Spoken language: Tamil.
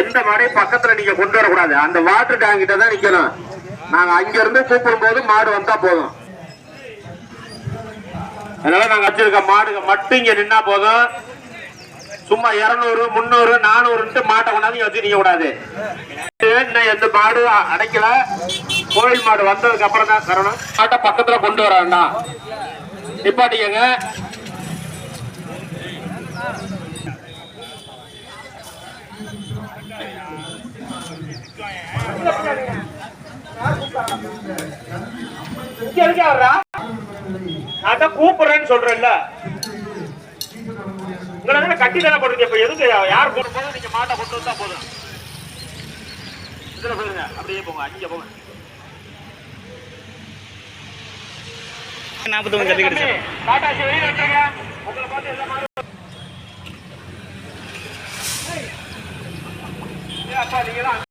எந்த மாடையும் பக்கத்துல நீங்க கொண்டு வரக்கூடாது. அந்த வாட்டர் டேங்க் கிட்ட தான் நிக்கணும். நாங்க அங்க இருந்து கூப்பிடும் போது மாடு வந்தா போதும். அதனால நாங்க வச்சிருக்க மாடுங்க மட்டும் இங்க நின்னா போதும். சும்மா இருநூறு முந்நூறு நானூறுன்ட்டு மாட்டை கொண்டாந்து இங்க வச்சு கூடாது. இன்னும் எந்த மாடு அடைக்கல? கோயில் மாடு வந்ததுக்கு அப்புறம் தான் தரணும் மாட்டை பக்கத்துல கொண்டு வர வேண்டாம் நிப்பாட்டிக்கங்க. இங்க எதுக்கு வர்றா நான் தான் கூப்பிடுறேன்னு சொல்றேன்ல. உங்களை தானே கட்டி தானே போடுறீங்க இப்ப எதுக்கு யார் போடும் போது நீங்க மாட்டை கொண்டு வந்தா போதும். இதுல போயிருங்க அப்படியே போங்க. அங்க போங்க. நாற்பத்தொம்பது கற்றுக்கிட்டு สวัส